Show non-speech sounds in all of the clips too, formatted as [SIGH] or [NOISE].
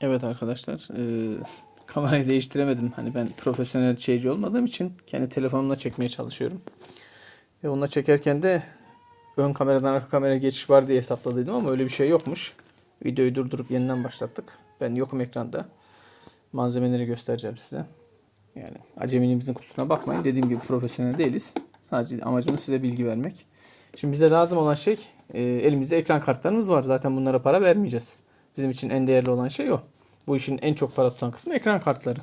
Evet arkadaşlar, e, [LAUGHS] kamerayı değiştiremedim. Hani ben profesyonel şeyci olmadığım için kendi telefonumla çekmeye çalışıyorum. Ve onunla çekerken de ön kameradan arka kameraya geçiş var diye hesapladıydım ama öyle bir şey yokmuş. Videoyu durdurup yeniden başlattık. Ben yokum ekranda. Malzemeleri göstereceğim size. Yani acemiliğimizin kusuruna bakmayın. Dediğim gibi profesyonel değiliz. Sadece amacımız size bilgi vermek. Şimdi bize lazım olan şey e, elimizde ekran kartlarımız var. Zaten bunlara para vermeyeceğiz. Bizim için en değerli olan şey o. Bu işin en çok para tutan kısmı ekran kartları.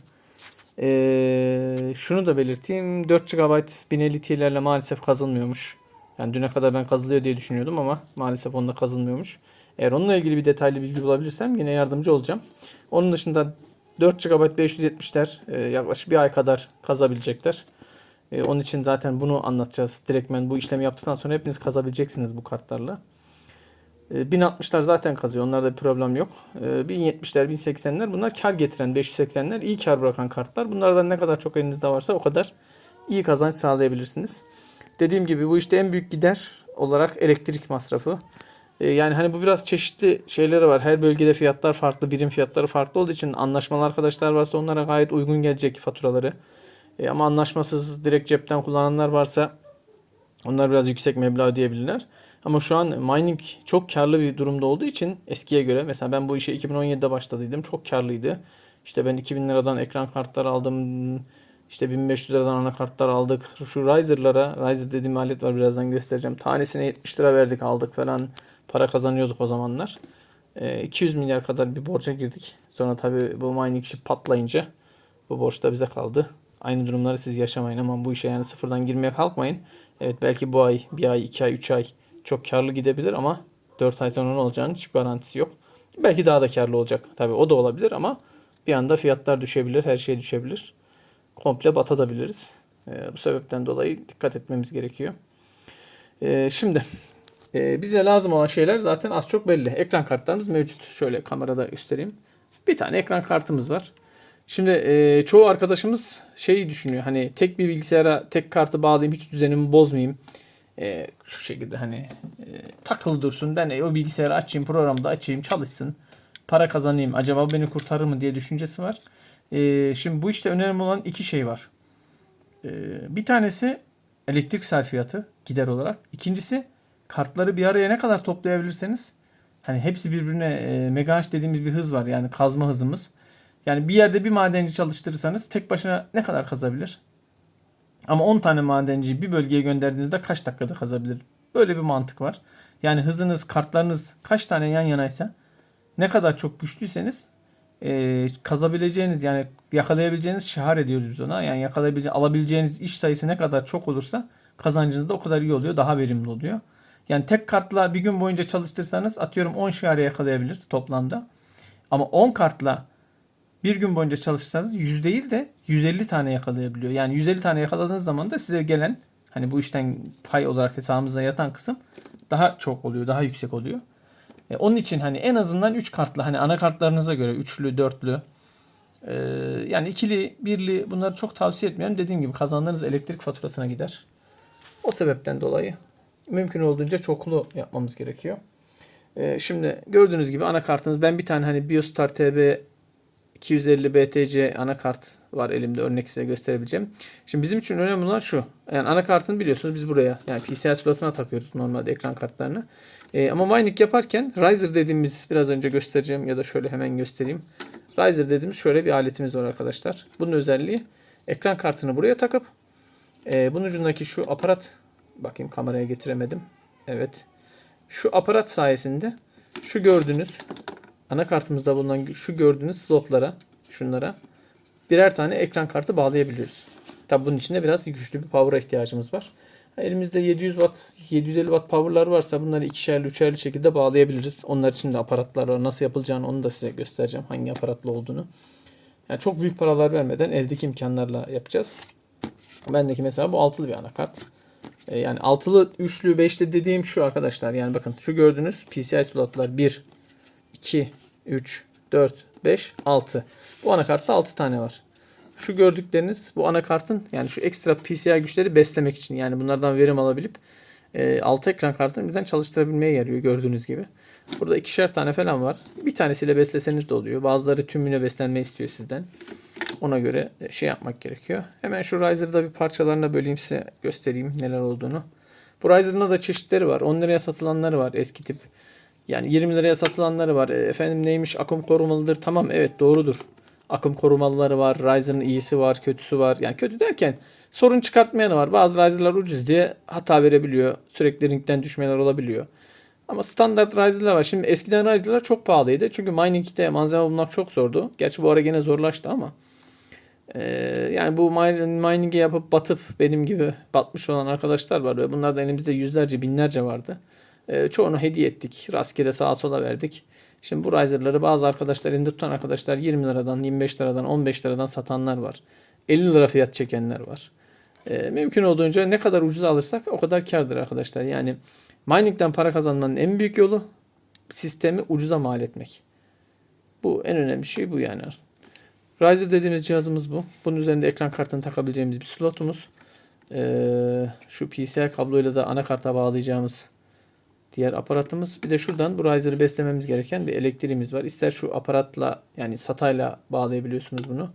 E, şunu da belirteyim. 4 GB 1050 Ti'lerle maalesef kazılmıyormuş. Yani düne kadar ben kazılıyor diye düşünüyordum ama maalesef onda kazılmıyormuş. Eğer onunla ilgili bir detaylı bilgi bulabilirsem yine yardımcı olacağım. Onun dışında 4 GB 570'ler e, yaklaşık bir ay kadar kazabilecekler. E, onun için zaten bunu anlatacağız. Direktmen bu işlemi yaptıktan sonra hepiniz kazabileceksiniz bu kartlarla. E, 1060'lar zaten kazıyor. Onlarda bir problem yok. E, 1070'ler, 1080'ler bunlar kar getiren 580'ler iyi kar bırakan kartlar. Bunlardan ne kadar çok elinizde varsa o kadar iyi kazanç sağlayabilirsiniz. Dediğim gibi bu işte en büyük gider olarak elektrik masrafı. E, Yani hani bu biraz çeşitli şeyleri var. Her bölgede fiyatlar farklı, birim fiyatları farklı olduğu için anlaşmalı arkadaşlar varsa onlara gayet uygun gelecek faturaları. Ama anlaşmasız direkt cepten kullananlar varsa onlar biraz yüksek meblağ ödeyebilirler. Ama şu an mining çok karlı bir durumda olduğu için eskiye göre mesela ben bu işe 2017'de başladıydım. Çok karlıydı. İşte ben 2000 liradan ekran kartları aldım. İşte 1500 liradan anakartlar aldık. Şu Riser'lara, Riser dediğim alet var birazdan göstereceğim. Tanesine 70 lira verdik aldık falan. Para kazanıyorduk o zamanlar. E, 200 milyar kadar bir borca girdik. Sonra tabii bu mining işi patlayınca bu borç da bize kaldı. Aynı durumları siz yaşamayın ama bu işe yani sıfırdan girmeye kalkmayın. Evet belki bu ay, bir ay, iki ay, üç ay çok karlı gidebilir ama 4 ay sonra ne olacağının hiç garantisi yok. Belki daha da karlı olacak. Tabii o da olabilir ama bir anda fiyatlar düşebilir, her şey düşebilir. Komple batabiliriz. Ee, bu sebepten dolayı dikkat etmemiz gerekiyor. Ee, şimdi e, bize lazım olan şeyler zaten az çok belli. Ekran kartlarımız mevcut. Şöyle kamerada göstereyim. Bir tane ekran kartımız var. Şimdi e, çoğu arkadaşımız şeyi düşünüyor. Hani tek bir bilgisayara tek kartı bağlayayım hiç düzenimi bozmayayım. E, şu şekilde hani e, takılı dursun. Ben e, o bilgisayarı açayım programda açayım çalışsın. Para kazanayım. Acaba beni kurtarır mı diye düşüncesi var. E, şimdi bu işte önemli olan iki şey var. E, bir tanesi elektrik sarfiyatı gider olarak. İkincisi kartları bir araya ne kadar toplayabilirseniz hani hepsi birbirine e, megahertz dediğimiz bir hız var. Yani kazma hızımız. Yani bir yerde bir madenci çalıştırırsanız tek başına ne kadar kazabilir? Ama 10 tane madenciyi bir bölgeye gönderdiğinizde kaç dakikada kazabilir? Böyle bir mantık var. Yani hızınız, kartlarınız kaç tane yan yanaysa ne kadar çok güçlüyseniz e, kazabileceğiniz yani yakalayabileceğiniz şahar ediyoruz biz ona. Yani yakalayabileceğiniz, alabileceğiniz iş sayısı ne kadar çok olursa kazancınız da o kadar iyi oluyor. Daha verimli oluyor. Yani tek kartla bir gün boyunca çalıştırsanız atıyorum 10 şahare yakalayabilir toplamda. Ama 10 kartla bir gün boyunca çalışırsanız 100 değil de 150 tane yakalayabiliyor. Yani 150 tane yakaladığınız zaman da size gelen hani bu işten pay olarak hesabınıza yatan kısım daha çok oluyor, daha yüksek oluyor. E, onun için hani en azından 3 kartlı hani anakartlarınıza göre üçlü, dörtlü e, yani ikili, birli bunları çok tavsiye etmiyorum. Dediğim gibi kazandığınız elektrik faturasına gider. O sebepten dolayı mümkün olduğunca çoklu yapmamız gerekiyor. E, şimdi gördüğünüz gibi anakartımız ben bir tane hani Biostar TB 250 BTC anakart var elimde örnek size gösterebileceğim. Şimdi bizim için önemli olan şu. Yani anakartını biliyorsunuz biz buraya yani PCI slotuna takıyoruz normalde ekran kartlarını. Ee, ama mining yaparken Riser dediğimiz biraz önce göstereceğim ya da şöyle hemen göstereyim. Riser dediğimiz şöyle bir aletimiz var arkadaşlar. Bunun özelliği ekran kartını buraya takıp e, bunun ucundaki şu aparat bakayım kameraya getiremedim. Evet. Şu aparat sayesinde şu gördüğünüz anakartımızda bulunan şu gördüğünüz slotlara, şunlara birer tane ekran kartı bağlayabiliyoruz. Tabi bunun için de biraz güçlü bir power'a ihtiyacımız var. Elimizde 700 watt, 750 watt power'lar varsa bunları ikişerli, üçerli şekilde bağlayabiliriz. Onlar için de aparatlar var. Nasıl yapılacağını onu da size göstereceğim. Hangi aparatla olduğunu. Yani çok büyük paralar vermeden eldeki imkanlarla yapacağız. Bendeki mesela bu altılı bir anakart. E, Yani altılı, üçlü, beşli dediğim şu arkadaşlar. Yani bakın şu gördüğünüz PCI slotlar 1, 2, 3, 4, 5, 6. Bu anakartta 6 tane var. Şu gördükleriniz bu anakartın yani şu ekstra PCI güçleri beslemek için yani bunlardan verim alabilip e, 6 ekran kartını birden çalıştırabilmeye yarıyor gördüğünüz gibi. Burada ikişer tane falan var. Bir tanesiyle besleseniz de oluyor. Bazıları tümüne beslenme istiyor sizden. Ona göre şey yapmak gerekiyor. Hemen şu Riser'da bir parçalarına böleyim size göstereyim neler olduğunu. Bu Riser'ın da çeşitleri var. 10 liraya satılanları var eski tip. Yani 20 liraya satılanları var. E, Efendim neymiş akım korumalıdır. Tamam evet doğrudur. Akım korumalıları var. Riser'ın iyisi var, kötüsü var. Yani kötü derken sorun çıkartmayanı var. Bazı Riser'lar ucuz diye hata verebiliyor. Sürekli ringden düşmeler olabiliyor. Ama standart Riser'lar var. Şimdi eskiden Riser'lar çok pahalıydı. Çünkü mining'de malzeme bulmak çok zordu. Gerçi bu ara gene zorlaştı ama. Ee, yani bu min- mining'i yapıp batıp benim gibi batmış olan arkadaşlar var. Ve bunlardan elimizde yüzlerce binlerce vardı. Ee, çoğunu hediye ettik. Rastgele sağa sola verdik. Şimdi bu Riser'ları bazı arkadaşlar elinde tutan arkadaşlar 20 liradan, 25 liradan, 15 liradan satanlar var. 50 lira fiyat çekenler var. Ee, mümkün olduğunca ne kadar ucuz alırsak o kadar kardır arkadaşlar. Yani mining'den para kazanmanın en büyük yolu sistemi ucuza mal etmek. Bu en önemli şey bu yani. Riser dediğimiz cihazımız bu. Bunun üzerinde ekran kartını takabileceğimiz bir slotumuz. Ee, şu PCI kabloyla da anakarta bağlayacağımız diğer aparatımız. Bir de şuradan bu Riser'ı beslememiz gereken bir elektriğimiz var. İster şu aparatla yani SATA'yla bağlayabiliyorsunuz bunu.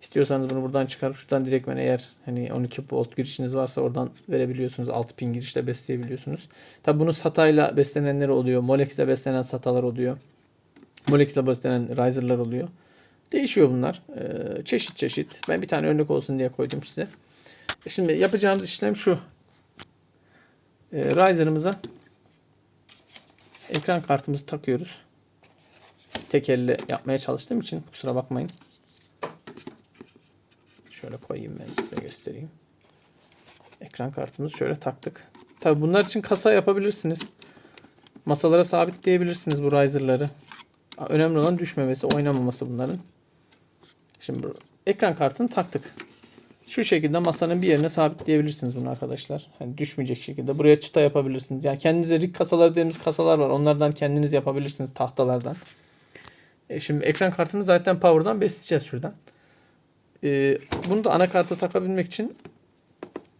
İstiyorsanız bunu buradan çıkarıp şuradan direktmen eğer hani 12 volt girişiniz varsa oradan verebiliyorsunuz. 6 pin girişle besleyebiliyorsunuz. Tabi bunu SATA'yla beslenenleri oluyor. Molex'le beslenen SATA'lar oluyor. Molex'le beslenen Riser'lar oluyor. Değişiyor bunlar. Ee, çeşit çeşit. Ben bir tane örnek olsun diye koydum size. Şimdi yapacağımız işlem şu. Ee, Riser'ımıza ekran kartımızı takıyoruz. Tek elle yapmaya çalıştığım için kusura bakmayın. Şöyle koyayım ben size göstereyim. Ekran kartımızı şöyle taktık. Tabi bunlar için kasa yapabilirsiniz. Masalara sabitleyebilirsiniz bu riser'ları. Önemli olan düşmemesi, oynamaması bunların. Şimdi ekran kartını taktık. Şu şekilde masanın bir yerine sabitleyebilirsiniz bunu arkadaşlar. Hani düşmeyecek şekilde. Buraya çıta yapabilirsiniz. Yani kendinize rig kasaları dediğimiz kasalar var. Onlardan kendiniz yapabilirsiniz tahtalardan. E şimdi ekran kartını zaten power'dan besleyeceğiz şuradan. E, bunu da anakarta takabilmek için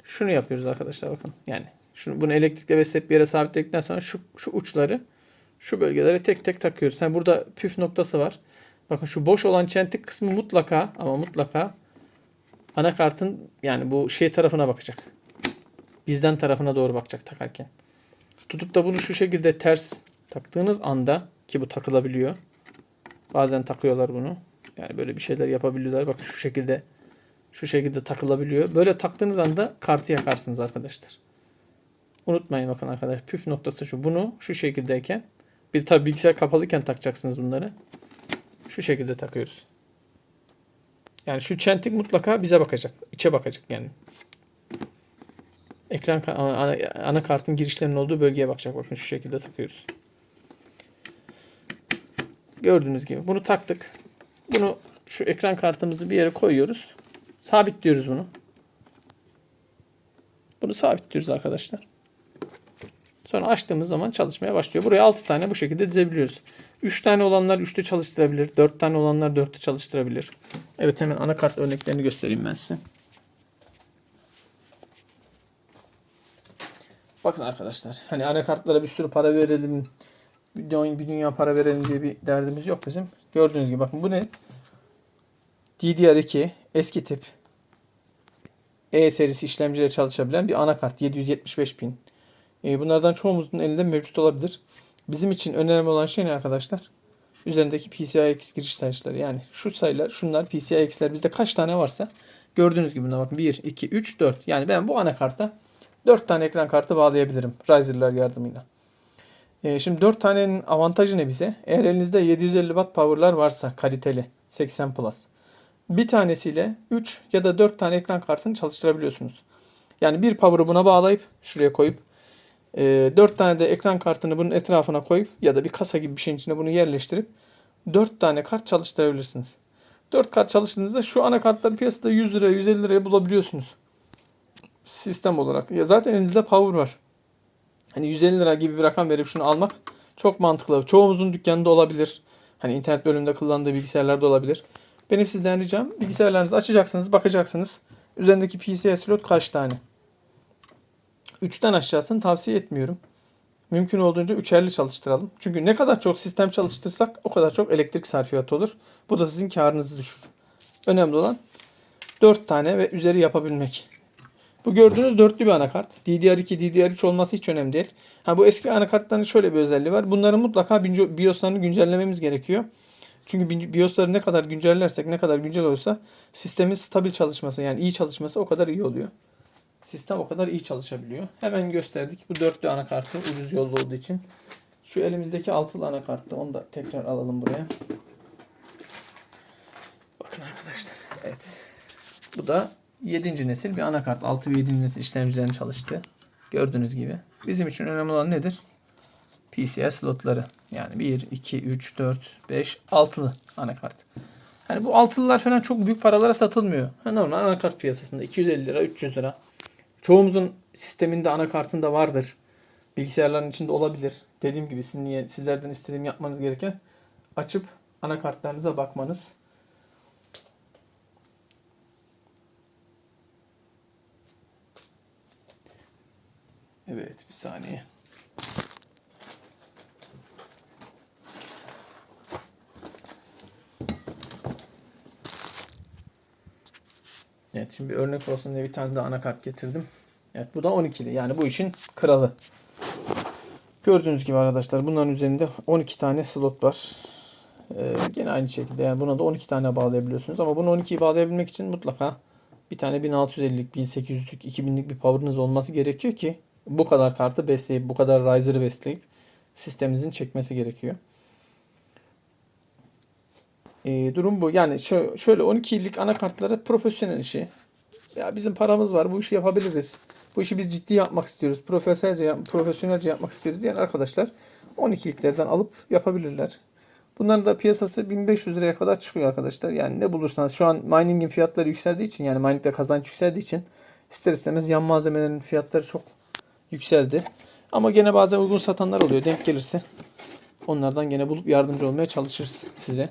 şunu yapıyoruz arkadaşlar bakın. Yani şunu bunu elektrikle besleyip bir yere sabitledikten sonra şu şu uçları şu bölgelere tek tek takıyoruz. Yani burada püf noktası var. Bakın şu boş olan çentik kısmı mutlaka ama mutlaka anakartın yani bu şey tarafına bakacak. Bizden tarafına doğru bakacak takarken. Tutup da bunu şu şekilde ters taktığınız anda ki bu takılabiliyor. Bazen takıyorlar bunu. Yani böyle bir şeyler yapabiliyorlar. Bakın şu şekilde şu şekilde takılabiliyor. Böyle taktığınız anda kartı yakarsınız arkadaşlar. Unutmayın bakın arkadaşlar. Püf noktası şu. Bunu şu şekildeyken bir tabi bilgisayar kapalıyken takacaksınız bunları. Şu şekilde takıyoruz. Yani şu çentik mutlaka bize bakacak. içe bakacak yani. Ekran ana, anakartın girişlerinin olduğu bölgeye bakacak. Bakın şu şekilde takıyoruz. Gördüğünüz gibi bunu taktık. Bunu şu ekran kartımızı bir yere koyuyoruz. Sabitliyoruz bunu. Bunu sabitliyoruz arkadaşlar. Sonra açtığımız zaman çalışmaya başlıyor. Buraya 6 tane bu şekilde dizebiliyoruz. 3 tane olanlar 3'lü çalıştırabilir. 4 tane olanlar 4'lü çalıştırabilir. Evet hemen anakart örneklerini göstereyim ben size. Bakın arkadaşlar. Hani anakartlara bir sürü para verelim. Bir dünya, para verelim diye bir derdimiz yok bizim. Gördüğünüz gibi bakın bu ne? DDR2 eski tip E serisi işlemciyle çalışabilen bir anakart 775 pin. E, bunlardan çoğumuzun elinde mevcut olabilir. Bizim için önemli olan şey ne arkadaşlar? Üzerindeki PCIX giriş sayıları. Yani şu sayılar, şunlar PCIX'ler bizde kaç tane varsa gördüğünüz gibi buna bakın 1, 2, 3, 4. Yani ben bu anakarta 4 tane ekran kartı bağlayabilirim Riser'lar yardımıyla. E, şimdi 4 tanenin avantajı ne bize? Eğer elinizde 750 watt power'lar varsa kaliteli 80 plus. Bir tanesiyle 3 ya da 4 tane ekran kartını çalıştırabiliyorsunuz. Yani bir power'ı buna bağlayıp şuraya koyup e, 4 tane de ekran kartını bunun etrafına koyup ya da bir kasa gibi bir şeyin içine bunu yerleştirip 4 tane kart çalıştırabilirsiniz. 4 kart çalıştığınızda şu anakartları piyasada 100 liraya 150 liraya bulabiliyorsunuz. Sistem olarak. Ya zaten elinizde power var. Hani 150 lira gibi bir rakam verip şunu almak çok mantıklı. Çoğumuzun dükkanında olabilir. Hani internet bölümünde kullandığı bilgisayarlarda olabilir. Benim sizden ricam bilgisayarlarınızı açacaksınız, bakacaksınız. Üzerindeki PCI slot kaç tane? 3'ten aşağısını tavsiye etmiyorum. mümkün olduğunca üçerli çalıştıralım. Çünkü ne kadar çok sistem çalıştırsak o kadar çok elektrik sarfiyatı olur. Bu da sizin karınızı düşürür. Önemli olan 4 tane ve üzeri yapabilmek. Bu gördüğünüz dörtlü bir anakart. DDR2, DDR3 olması hiç önemli değil. Ha bu eski anakartların şöyle bir özelliği var. Bunların mutlaka BIOS'larını güncellememiz gerekiyor. Çünkü BIOS'ları ne kadar güncellersek, ne kadar güncel olursa sistemin stabil çalışması yani iyi çalışması o kadar iyi oluyor. Sistem o kadar iyi çalışabiliyor. Hemen gösterdik. Bu dörtlü anakartı ucuz yolda olduğu için. Şu elimizdeki altılı anakartı onu da tekrar alalım buraya. Bakın arkadaşlar. Evet. Bu da 7. nesil bir anakart. 6 ve 7. nesil işlemcilerin çalıştığı. Gördüğünüz gibi. Bizim için önemli olan nedir? PCI slotları. Yani 1, 2, 3, 4, 5, 6'lı anakart. Yani bu altılılar falan çok büyük paralara satılmıyor. Normal anakart piyasasında 250 lira, 300 lira. Çoğumuzun sisteminde anakartında vardır. Bilgisayarların içinde olabilir. Dediğim gibi sizin sizlerden istediğim yapmanız gereken açıp anakartlarınıza bakmanız. Evet bir saniye. Şimdi bir örnek olsun diye bir tane daha anakart getirdim. Evet bu da 12'li yani bu işin kralı. Gördüğünüz gibi arkadaşlar bunların üzerinde 12 tane slot var. Ee, gene aynı şekilde yani buna da 12 tane bağlayabiliyorsunuz ama bunu 12'yi bağlayabilmek için mutlaka bir tane 1650'lik, 1800'lük, 2000'lik bir power'ınız olması gerekiyor ki bu kadar kartı besleyip bu kadar riser'ı besleyip sisteminizin çekmesi gerekiyor. Ee, durum bu. Yani şö- şöyle 12'lik anakartları profesyonel işi. Ya bizim paramız var bu işi yapabiliriz. Bu işi biz ciddi yapmak istiyoruz. Profesyonelce, profesyonelce yapmak istiyoruz diyen arkadaşlar 12'liklerden alıp yapabilirler. Bunların da piyasası 1500 liraya kadar çıkıyor arkadaşlar. Yani ne bulursanız şu an mining'in fiyatları yükseldiği için yani mining'de kazanç yükseldiği için ister istemez yan malzemelerin fiyatları çok yükseldi. Ama gene bazen uygun satanlar oluyor denk gelirse. Onlardan gene bulup yardımcı olmaya çalışırız size.